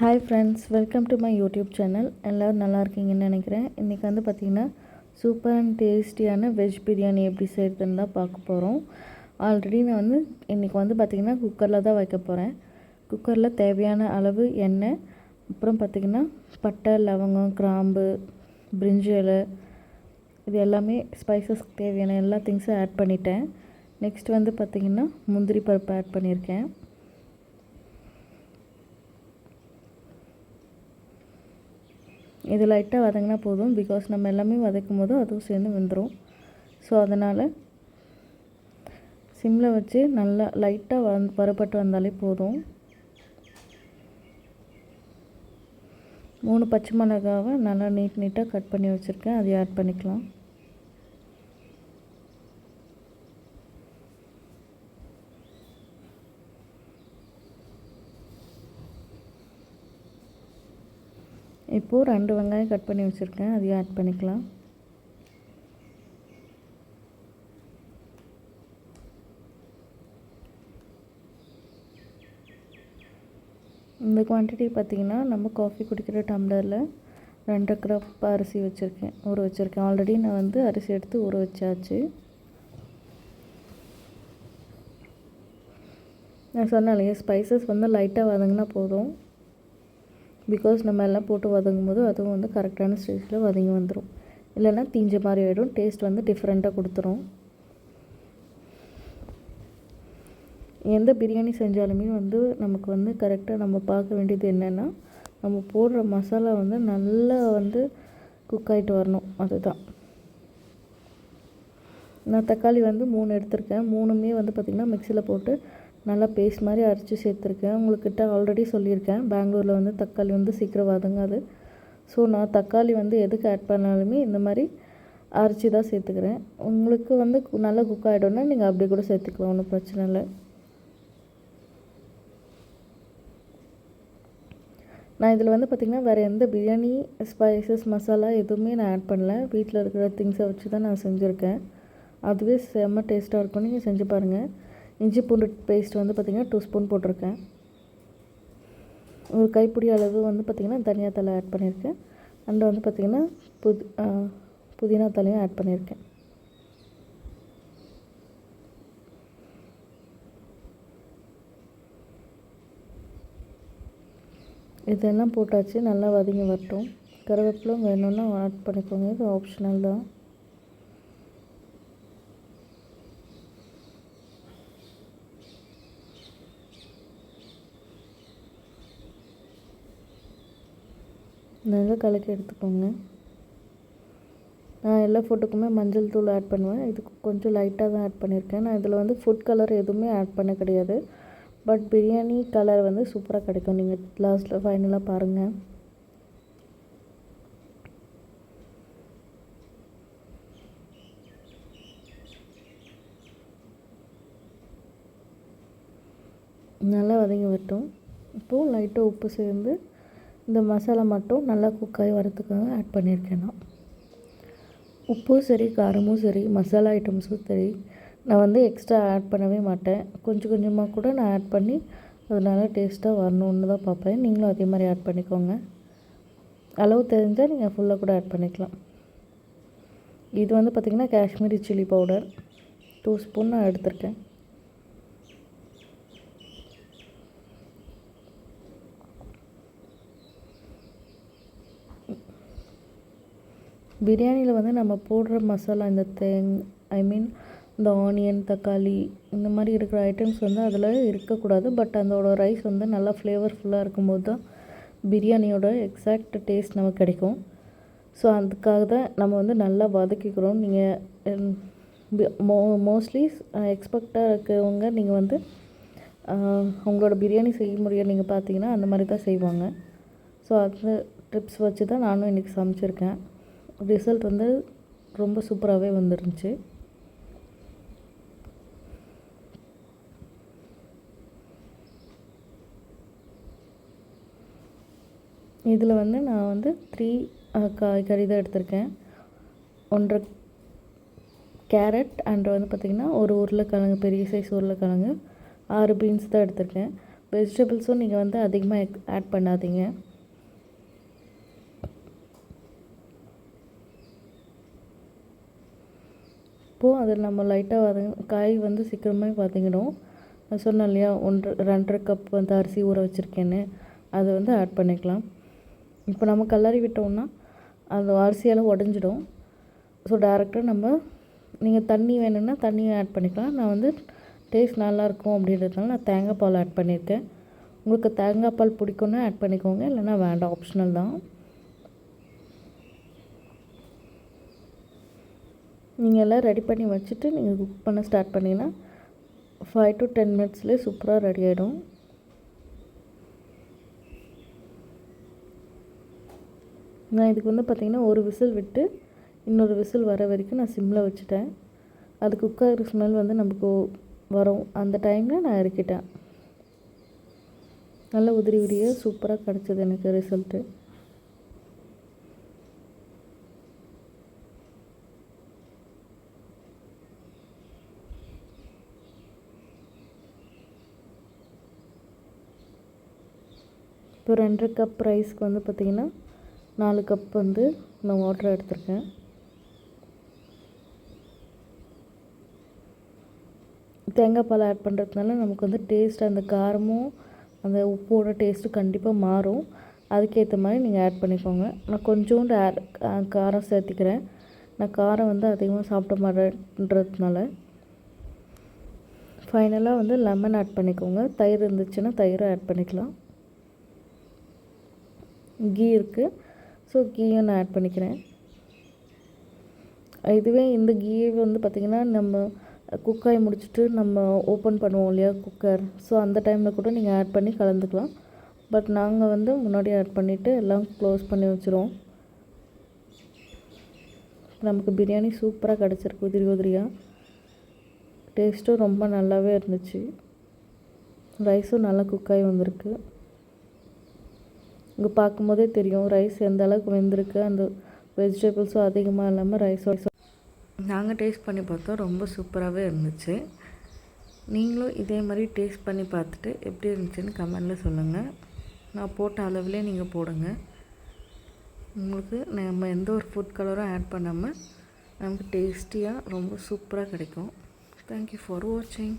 Hi friends welcome to my YouTube channel எல்லோரும் நல்லா இருக்கீங்கன்னு நினைக்கிறேன். இன்றைக்கி வந்து பார்த்திங்கன்னா சூப்பர் அண்ட் டேஸ்டியான வெஜ் பிரியாணி எப்படி செய்கிறதுன்னு தான் பார்க்க போகிறோம் ஆல்ரெடி நான் வந்து இன்றைக்கி வந்து பார்த்திங்கன்னா குக்கரில் தான் வைக்க போகிறேன் குக்கரில் தேவையான அளவு எண்ணெய் அப்புறம் பார்த்திங்கன்னா பட்டை லவங்கம் கிராம்பு பிரிஞ்சி இலை இது எல்லாமே ஸ்பைசஸ்க்கு தேவையான எல்லா திங்ஸும் ஆட் பண்ணிட்டேன். நெக்ஸ்ட் வந்து பார்த்திங்கன்னா முந்திரி பருப்பு ஆட் பண்ணியிருக்கேன். இது லைட்டாக வதங்கினா போதும். பிகாஸ் நம்ம எல்லாமே வதக்கும் போது அதுவும் சேர்ந்து வெந்துடும் ஸோ அதனால் சிம்மில் வச்சு நல்லா லைட்டாக வந் வறுபட்டு வந்தாலே போதும். மூணு பச்சை மிளகாவை நல்லா நீட் நீட்டாக கட் பண்ணி வச்சுருக்கேன். அதை ஆட் பண்ணிக்கலாம். இப்போது ரெண்டு வெங்காயம் கட் பண்ணி வச்சுருக்கேன். அதையும் ஆட் பண்ணிக்கலாம். இந்த குவான்டிட்டி பார்த்திங்கன்னா நம்ம காஃபி குடிக்கிற டம்ளரில் ரெண்டு கப் அரிசி வச்சுருக்கேன். ஊற வச்சுருக்கேன். ஆல்ரெடி நான் வந்து அரிசி எடுத்து ஊற வச்சாச்சு. நான் சொன்னேன் இல்லையா ஸ்பைசஸ் வந்து லைட்டாக வதங்கினா போதும். பிகாஸ் நம்ம எல்லாம் போட்டு வதங்கும் போது அதுவும் வந்து கரெக்டான ஸ்டேஜில் வதங்கி வந்துடும் இல்லைன்னா தீஞ்ச மாதிரி ஆகிடும் டேஸ்ட் வந்து டிஃப்ரெண்ட்டாக கொடுத்துரும். எந்த பிரியாணி செஞ்சாலுமே வந்து நமக்கு வந்து கரெக்டாக நம்ம பார்க்க வேண்டியது என்னென்னா நம்ம போடுற மசாலா வந்து நல்லா வந்து குக் ஆகிட்டு வரணும். அதுதான். நான் தக்காளி வந்து மூணு எடுத்திருக்கேன். மூணுமே வந்து பார்த்திங்கன்னா மிக்சியில் போட்டு நல்லா பேஸ்ட் மாதிரி அரைச்சி சேர்த்துருக்கேன். உங்கள்கிட்ட ஆல்ரெடி சொல்லியிருக்கேன். பெங்களூரில் வந்து தக்காளி வந்து சீக்கிரம் வதங்காது. ஸோ நான் தக்காளி வந்து எதுக்கு ஆட் பண்ணாலுமே இந்த மாதிரி அரைச்சி தான் சேர்த்துக்கிறேன். உங்களுக்கு வந்து நல்லா குக் ஆகிடும்னா நீங்கள் அப்படி கூட சேர்த்துக்கலாம். ஒன்றும் பிரச்சனை இல்லை. நான் இதில் வந்து பார்த்திங்கன்னா வேறு எந்த பிரியாணி ஸ்பைசஸ் மசாலா எதுவுமே நான் ஆட் பண்ணல. வீட்டில் இருக்கிற திங்ஸை வச்சு தான் நான் செஞ்சுருக்கேன். அதுவே செம்ம டேஸ்ட்டாக இருக்கும். நீங்கள் செஞ்சு பாருங்கள் இஞ்சி பூண்டு பேஸ்ட் வந்து பார்த்திங்கன்னா டூ ஸ்பூன் போட்டிருக்கேன். ஒரு கைப்பிடி அளவு வந்து பார்த்திங்கன்னா தனியா தலை ஆட் பண்ணியிருக்கேன். அண்ட் வந்து பார்த்திங்கன்னா புதி புதினா தலையும் ஆட் பண்ணியிருக்கேன். இதெல்லாம் போட்டாச்சு நல்லா வதங்கி வரட்டும். கருவேப்பிலும் வேணும்னா ஆட் பண்ணிக்கோங்க இது ஆப்ஷனல் தான். நல்லா கலக்கி எடுத்துக்கோங்க. நான் எல்லா ஃபுட்டுக்குமே மஞ்சள் தூள் ஆட் பண்ணுவேன். இதுக்கு கொஞ்சம் லைட்டாக தான் ஆட் பண்ணியிருக்கேன் நான் இதில் வந்து ஃபுட் கலர் எதுவுமே ஆட் பண்ண கிடையாது. பட் பிரியாணி கலர் வந்து சூப்பராக கிடைக்கும். நீங்கள் லாஸ்ட்டில் ஃபைனலாக பாருங்கள் நல்லா வதங்கி வரட்டும். இப்போது லைட்டாக உப்பு சேர்ந்து இந்த மசாலா மட்டும் நல்லா குக்காகி வரத்துக்காக ஆட் பண்ணியிருக்கேன் நான். உப்பும் சரி காரமும் சரி மசாலா ஐட்டம்ஸும் சரி நான் வந்து எக்ஸ்ட்ரா ஆட் பண்ணவே மாட்டேன். கொஞ்சம் கொஞ்சமாக கூட நான் ஆட் பண்ணி அது நல்லா டேஸ்ட்டாக வரணுன்னு தான் பார்ப்பேன். நீங்களும் அதே மாதிரி ஆட் பண்ணிக்கோங்க. அளவு தெரிஞ்சால் நீங்கள் ஃபுல்லாக கூட ஆட் பண்ணிக்கலாம். இது வந்து பார்த்திங்கன்னா Kashmiri chilli powder. Two spoon நான் எடுத்திருக்கேன். பிரியாணியில் வந்து நம்ம போடுற மசாலா இந்த தேங் ஐ மீன் இந்த ஆனியன் தக்காளி இந்த மாதிரி இருக்கிற ஐட்டம்ஸ் வந்து அதில் இருக்கக்கூடாது. பட் அதோட ரைஸ் வந்து நல்லா ஃப்ளேவர்ஃபுல்லாக இருக்கும்போது தான் பிரியாணியோட எக்ஸாக்ட் டேஸ்ட் நமக்கு கிடைக்கும். ஸோ அதுக்காக தான் நம்ம வந்து நல்லா வதக்கிக்கிறோம். நீங்கள் மோ மோஸ்ட்லி எக்ஸ்பெக்டாக இருக்கிறவங்க நீங்கள் வந்து உங்களோட பிரியாணி செய்முறையை நீங்கள் பார்த்தீங்கன்னா அந்த மாதிரி தான் செய்வாங்க. ஸோ அந்த ட்ரிப்ஸ் வச்சு தான் நானும் இன்றைக்கி சமைச்சிருக்கேன். ரிசல்ட் வந்து ரொம்ப சூப்பராகவே வந்துருந்துச்சு. இதில் வந்து நான் வந்து த்ரீ காய்கறி தான் எடுத்திருக்கேன். ஒன்றரை கேரட் அண்ட் வந்து பார்த்திங்கன்னா ஒரு உருளைக்கிழங்கு பெரிய சைஸ் உருளைக்கிழங்கு ஆறு பீன்ஸ் தான் எடுத்திருக்கேன். வெஜிடபிள்ஸும் நீங்கள் வந்து அதிகமாக ஆட் பண்ணாதீங்க. அப்போது அதில் நம்ம லைட்டாக வதங்க காய் வந்து சீக்கிரமே வதங்கிடும். நான் சொன்னேன் இல்லையா ஒன்று ரெண்டரை கப் வந்து அரிசி ஊற வச்சுருக்கேன்னு. அதை வந்து ஆட் பண்ணிக்கலாம். இப்போ நம்ம கல்லறி விட்டோம்னா அந்த அரிசியெல்லாம் உடஞ்சிடும். ஸோ டேரெக்டாக நம்ம நீங்கள் தண்ணி வேணும்னா தண்ணியை ஆட் பண்ணிக்கலாம். நான் வந்து டேஸ்ட் நல்லாயிருக்கும் அப்படின்றதுனால நான் தேங்காய் பால் ஆட் பண்ணியிருக்கேன். உங்களுக்கு தேங்காய் பால் பிடிக்கும்னா ஆட் பண்ணிக்கோங்க. இல்லைன்னா வேண்டாம் ஆப்ஷனல் தான். நீங்கள் எல்லாம் ரெடி பண்ணி வச்சுட்டு நீங்கள் குக் பண்ண ஸ்டார்ட் பண்ணிங்கன்னா ஃபைவ் டு டென் மினிட்ஸ்லேயே சூப்பராக ரெடி ஆகிடும் நான் இதுக்கு வந்து பார்த்திங்கன்னா ஒரு விசில் விட்டு இன்னொரு விசில் வர வரைக்கும் நான் சிம்மில் வச்சுட்டேன். அது குக் ஆகிற ஸ்மெல் வந்து நமக்கு வரும். அந்த டைமில் நான் இறக்கிட்டேன். நல்லா உதிரி உதிரியாக சூப்பராக கிடச்சிது எனக்கு ரிசல்ட்டு இப்போ ரெண்டு கப் ரைஸ்க்கு வந்து பார்த்திங்கன்னா நாலு கப் வந்து நான் வாட்டர் எடுத்திருக்கேன். தேங்காய் பால் ஆட் பண்ணுறதுனால நமக்கு வந்து டேஸ்ட் அந்த காரமும் அந்த உப்போட டேஸ்ட்டும் கண்டிப்பாக மாறும். அதுக்கேற்ற மாதிரி நீங்கள் ஆட் பண்ணிக்கோங்க. நான் கொஞ்சோண்டு ஆட் காரம் சேர்த்திக்கிறேன். நான் காரம் வந்து அதிகமாக சாப்பிட மாட்டேன்றதுனால. ஃபைனலாக வந்து லெமன் ஆட் பண்ணிக்கோங்க. தயிர் இருந்துச்சுன்னா தயிரும் ஆட் பண்ணிக்கலாம். கீ இருக்குது ஸோ கீயும் நான் ஆட் பண்ணிக்கிறேன். இதுவே இந்த கீயை வந்து பார்த்திங்கன்னா நம்ம குக்காய் முடிச்சுட்டு நம்ம ஓப்பன் பண்ணுவோம் இல்லையா குக்கர் ஸோ அந்த டைமில் கூட நீங்கள் ஆட் பண்ணி கலந்துக்கலாம். பட் நாங்கள் வந்து முன்னாடி ஆட் பண்ணிவிட்டு எல்லாம் க்ளோஸ் பண்ணி வச்சுருவோம். நமக்கு பிரியாணி சூப்பராக கிடச்சிருக்கு உதிரி உதிரியாக டேஸ்ட்டும் ரொம்ப நல்லாவே இருந்துச்சு. ரைஸும் நல்லா குக்காகி வந்திருக்கு. இங்கே பார்க்கும்போதே தெரியும். ரைஸ் எந்த அளவுக்கு வெந்திருக்கு அந்த வெஜிடபிள்ஸும் அதிகமாக இல்லாமல் ரைஸும் நாங்கள் டேஸ்ட் பண்ணி பார்த்தோம். ரொம்ப சூப்பராகவே இருந்துச்சு. நீங்களும் இதே மாதிரி டேஸ்ட் பண்ணி பார்த்துட்டு எப்படி இருந்துச்சுன்னு கமெண்டில் சொல்லுங்கள் நான் போட்ட அளவுலேயே நீங்கள் போடுங்க. உங்களுக்கு நம்ம எந்த ஒரு ஃபுட் கலரும் ஆட் பண்ணாமல் நமக்கு டேஸ்டியாக ரொம்ப சூப்பராக கிடைக்கும். தேங்க்யூ ஃபார் வாட்சிங்